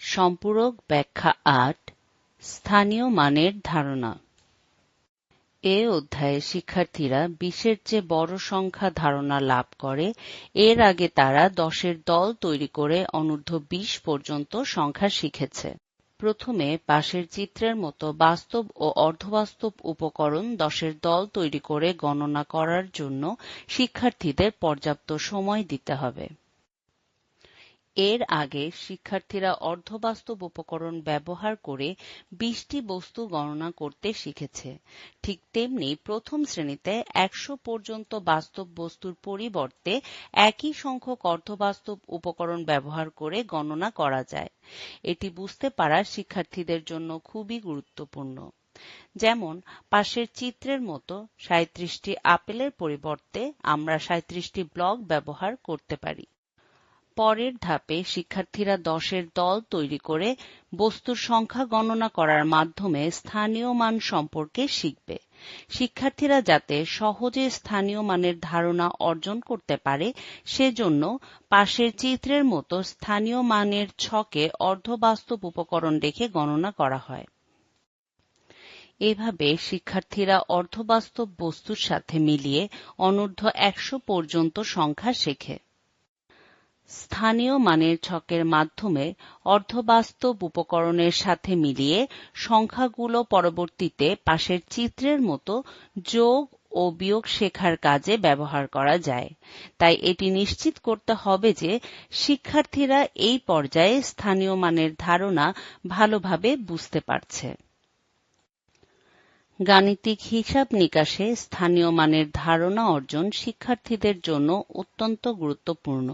সম্পূরক ব্যাখ্যা আট, স্থানীয় মানের ধারণা। এ অধ্যায়ে শিক্ষার্থীরা বিশের চেয়ে বড় সংখ্যা ধারণা লাভ করে। এর আগে তারা দশের দল তৈরি করে অনূর্ধ্ব বিশ পর্যন্ত সংখ্যা শিখেছে। প্রথমে পাশের চিত্রের মতো বাস্তব ও অর্ধবাস্তব উপকরণ দশের দল তৈরি করে গণনা করার জন্য শিক্ষার্থীদের পর্যাপ্ত সময় দিতে হবে। এর আগে শিক্ষার্থীরা অর্ধবাস্তব উপকরণ ব্যবহার করে বিশটি বস্তু গণনা করতে শিখেছে। ঠিক তেমনি প্রথম শ্রেণীতে একশো পর্যন্ত বাস্তব বস্তুর পরিবর্তে একই সংখ্যক অর্ধবাস্তব উপকরণ ব্যবহার করে গণনা করা যায়। এটি বুঝতে পারা শিক্ষার্থীদের জন্য খুবই গুরুত্বপূর্ণ। যেমন, পাশের চিত্রের মতো সাঁত্রিশটি আপেলের পরিবর্তে আমরা সাঁত্রিশটি ব্লক ব্যবহার করতে পারি। পরের ধাপে শিক্ষার্থীরা দশের দল তৈরি করে বস্তুর সংখ্যা গণনা করার মাধ্যমে স্থানীয় মান সম্পর্কে শিখবে। শিক্ষার্থীরা যাতে সহজে স্থানীয় মানের ধারণা অর্জন করতে পারে, সেজন্য পাশের চিত্রের মতো স্থানীয় মানের ছকে অর্ধবাস্তব উপকরণ রেখে গণনা করা হয়। এভাবে শিক্ষার্থীরা অর্ধবাস্তব বস্তুর সাথে মিলিয়ে অনূর্ধ্ব একশো পর্যন্ত সংখ্যা শেখে। স্থানীয় মানের ছকের মাধ্যমে অর্ধবাস্তব উপকরণের সাথে মিলিয়ে সংখ্যাগুলো পরবর্তীতে পাশের চিত্রের মতো যোগ ও বিয়োগ শেখার কাজে ব্যবহার করা যায়। তাই এটি নিশ্চিত করতে হবে যে শিক্ষার্থীরা এই পর্যায়ে স্থানীয় মানের ধারণা ভালোভাবে বুঝতে পারছে। গাণিতিক হিসাব নিকাশে স্থানীয় মানের ধারণা অর্জন শিক্ষার্থীদের জন্য অত্যন্ত গুরুত্বপূর্ণ।